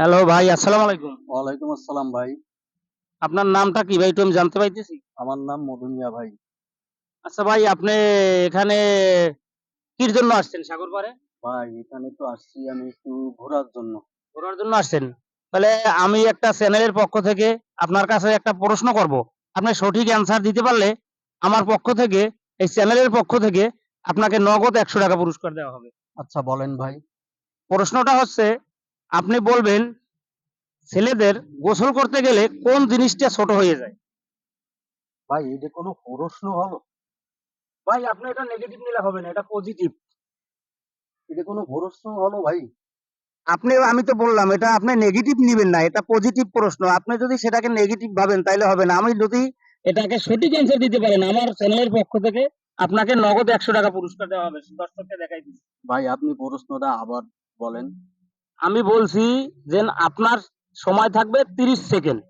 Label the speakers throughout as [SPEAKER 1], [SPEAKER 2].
[SPEAKER 1] Hello ভাই আসসালামু আলাইকুম।
[SPEAKER 2] ওয়ালাইকুম আসসালাম ভাই।
[SPEAKER 1] আপনার নামটা কি ভাই? একটু আমি জানতে পাইতেছি।
[SPEAKER 2] আমার নাম মধুমিয়া ভাই।
[SPEAKER 1] আচ্ছা ভাই আপনি এখানে কির জন্য আসছেন সাগর পাড়ে?
[SPEAKER 2] ভাই এখানে তো আসছি আমি একটু ঘোরার জন্য।
[SPEAKER 1] ঘোরার জন্য আসছেন? তাহলে আমি একটা চ্যানেলের পক্ষ থেকে আপনার কাছে একটা প্রশ্ন করব। আপনি সঠিক অ্যান্সার দিতে পারলে আমার পক্ষ থেকে এই চ্যানেলের পক্ষ থেকে আপনাকে নগদ একশো টাকা পুরস্কার দেওয়া হবে।
[SPEAKER 2] আচ্ছা বলেন ভাই।
[SPEAKER 1] প্রশ্নটা হচ্ছে আপনি বলবেন ছেলেদের গোসল করতে গেলে কোন জিনিসটা ছোট হয়ে যায়?
[SPEAKER 2] ভাই এটা কোনো প্রশ্ন হলো?
[SPEAKER 1] ভাই আপনি এটা নেগেটিভ নিলে হবে না এটা পজিটিভ
[SPEAKER 2] এটা কোনো প্রশ্ন হলো ভাই?
[SPEAKER 1] আপনি আমি তো বললাম এটা আপনি নেগেটিভ নেবেন না এটা পজিটিভ প্রশ্ন। আপনি যদি সেটাকে নেগেটিভ ভাবেন তাহলে হবে না। আমি যদি এটাকে সঠিক অ্যান্সার দিতে পারেন আমার চ্যানেলের পক্ষ থেকে আপনাকে নগদ একশো টাকা পুরস্কার দেওয়া হবে দর্শককে দেখাই দিচ্ছি।
[SPEAKER 2] ভাই আপনি প্রশ্নটা আবার বলেন।
[SPEAKER 1] আমি বলছি যে আপনার সময় থাকবে তিরিশ সেকেন্ড।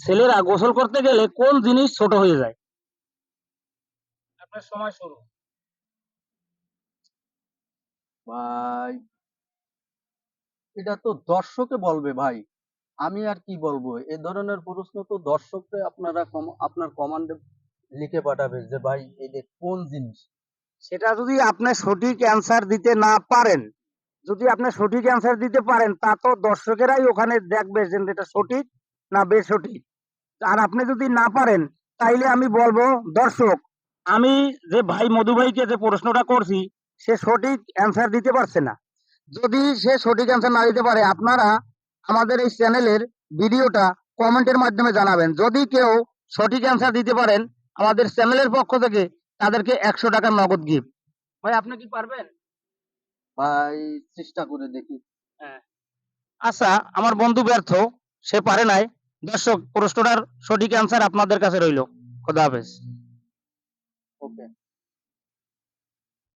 [SPEAKER 1] ছেলেরা গোসল করতে গেলে কোন জিনিস ছোট হয়ে যায়? আপনার সময় শুরু।
[SPEAKER 2] ভাই এটা তো দর্শকে বলবে ভাই। আমি আর কি বলব? এ ধরনের প্রশ্ন তো দর্শককে আপনারা আপনার কমান্ডে লিখে পাঠাবে যে ভাই এটা কোন জিনিস?
[SPEAKER 1] সেটা যদি আপনি সঠিক অ্যান্সার দিতে না পারেন যদি আপনি সঠিক অ্যান্সার দিতে পারেন, তা তো দর্শকেরাই ওখানে দেখবে যে এটা সঠিক না বেসঠিক। আর আপনি যদি না পারেন, তাইলে আমি বলব, দর্শক, আমি যে ভাই মধু ভাইকে যে প্রশ্নটা করছি, সে সঠিক অ্যান্সার দিতে পারছে না। যদি সে সঠিক অ্যান্সার না দিতে পারে, আপনারা আমাদের এই চ্যানেলের ভিডিওটা কমেন্টের মাধ্যমে জানাবেন। যদি কেউ সঠিক অ্যান্সার দিতে পারেন, আমাদের চ্যানেলের পক্ষ থেকে তাদেরকে একশো টাকা নগদ গিফট ভাই, আপনি কি পারবেন?
[SPEAKER 2] ভাই চেষ্টা করে দেখি।
[SPEAKER 1] আচ্ছা আমার বন্ধু ব্যর্থ সে পারে নাই। দর্শক প্রশ্নটার সঠিক অ্যান্সার আপনাদের কাছে রইল। খোদা হাফেজ।
[SPEAKER 2] ওকে।